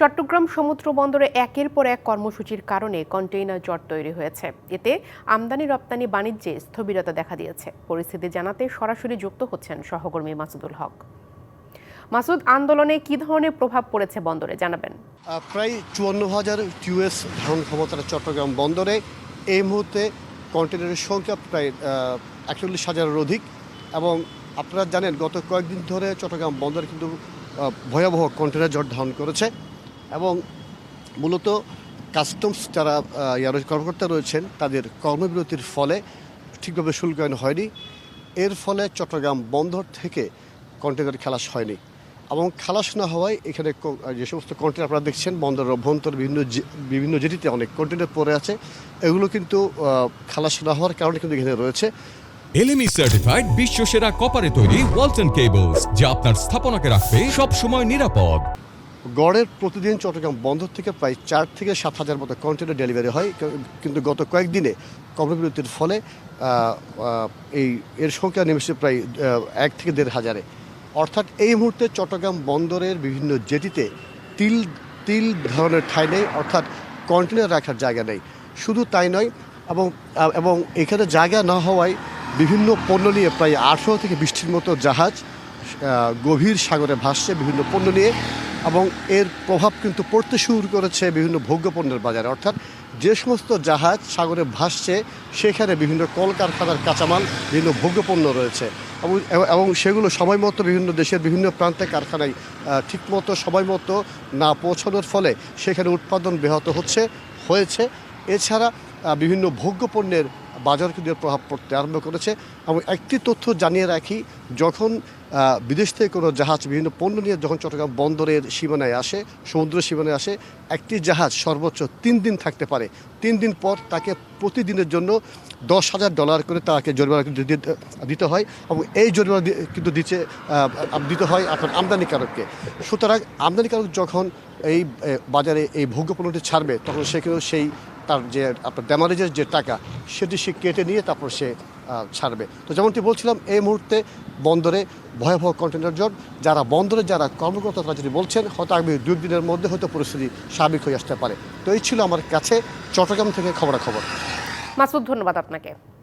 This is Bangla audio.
চট্টগ্রাম সমুদ্র বন্দরে একের পর এক কর্মসূচির কারণে কন্টেইনার জট তৈরি হয়েছে। এতে আমদানি রপ্তানি বাণিজ্যে স্থবিরতা দেখা দিয়েছে। পরিস্থিতি জানাতে সরাসরি যুক্ত হচ্ছেন সহকর্মী মাসুদুল হক। মাসুদ, আন্দোলনে কি ধরনের প্রভাব পড়েছে বন্দরে? জানাবেন। প্রায় চুয়ান্ন হাজার কিউএস ধারণ ক্ষমতার চট্টগ্রাম বন্দরে এই মুহূর্তে কন্টেনারের সংখ্যা প্রায় একচল্লিশ হাজারের অধিক এবং আপনারা জানেন গত কয়েকদিন ধরে চট্টগ্রাম বন্দরে কিন্তু ভয়াবহ কন্টেনার জট ধারণ করেছে। এবং মূলত কাস্টমস যারা ইয়ার কর্মকর্তা রয়েছেন, তাদের কর্মবিরতির ফলে ঠিকভাবে শুল্কায়ন হয়নি। এর ফলে চট্টগ্রাম বন্দর থেকে কন্টেনার খালাস হয়নি। এবং খালাস না হওয়ায় এখানে যে সমস্ত কন্টেনার আপনারা দেখছেন, বন্দরের অভ্যন্তর বিভিন্ন বিভিন্ন জেটিতে অনেক কন্টেনার পড়ে আছে। এগুলো কিন্তু খালাস না হওয়ার কারণে কিন্তু এখানে রয়েছে। এলএমই সার্টিফাইড বিশ্ব সেরা কপারে তৈরি ওয়ালটন কেবলস যা আপনার স্থাপনাকে রাখবে সব সময় নিরাপদ। গড়ের প্রতিদিন চট্টগ্রাম বন্দর থেকে প্রায় চার থেকে সাত হাজার মতো কন্টেনার ডেলিভারি হয়। কিন্তু গত কয়েকদিনে কর্মবিরতির ফলে এই এর সংখ্যা নেমেছে প্রায় এক থেকে দেড় হাজারে। অর্থাৎ এই মুহূর্তে চট্টগ্রাম বন্দরের বিভিন্ন জেটিতে তিল তিল ধরনের ঠাঁই নেই, অর্থাৎ কন্টেনার রাখার জায়গা নেই। শুধু তাই নয়, এবং এবং এখানে জায়গা না হওয়ায় বিভিন্ন পণ্য নিয়ে প্রায় আঠারো থেকে বৃষ্টির মতো জাহাজ গভীর সাগরে ভাসছে। বিভিন্ন পণ্য নিয়ে এবং এর প্রভাব কিন্তু পড়তে শুরু করেছে বিভিন্ন ভোগ্যপণ্যের বাজারে। অর্থাৎ যে সমস্ত জাহাজ সাগরে ভাসছে, সেখানে বিভিন্ন কলকারখানার কাঁচামাল, বিভিন্ন ভোগ্যপণ্য রয়েছে। এবং সেগুলো সময় মতো বিভিন্ন দেশের বিভিন্ন প্রান্তে কারখানায় ঠিকমতো সময় মতো না পৌঁছানোর ফলে সেখানে উৎপাদন ব্যাহত হচ্ছে, হয়েছে। এছাড়া বিভিন্ন ভোগ্যপণ্যের বাজার কিন্তু প্রভাব পড়তে আরম্ভ করেছে। এবং একটি তথ্য জানিয়ে রাখি, যখন বিদেশ থেকে কোনো জাহাজ, বিভিন্ন পণ্য নিয়ে যখন চট্টগ্রাম বন্দরের সীমানায় আসে সমুদ্র সীমানায় আসে, একটি জাহাজ সর্বোচ্চ তিন দিন থাকতে পারে। তিন দিন পর তাকে প্রতিদিনের জন্য দশ হাজার ডলার করে তাকে জরিমানা কিন্তু দিতে- হয় এবং এই জরিমানা কিন্তু দিচ্ছে দিতে হয় আপনার আমদানিকারককে। সুতরাং আমদানিকারক যখন এই বাজারে এই ভোগ্য পণ্যটি ছাড়বে, তখন সে কিন্তু সেই তার যে, আপনার ড্যামারেজের যে টাকা, সেটি সে কেটে নিয়ে তারপর সে ছাড়বে। তো যেমনটি বলছিলাম, এই মুহূর্তে বন্দরে ভয়াবহ কন্টেনার জট, যারা বন্দরে যারা কর্মকর্তা তারা যদি বলছেন, হয়তো আগামী দুই দিনের মধ্যে হয়তো পরিস্থিতি স্বাভাবিক হয়ে আসতে পারে। তো এই ছিল আমার কাছে চট্টগ্রাম থেকে খবরাখবর। মাসুদ, ধন্যবাদ আপনাকে।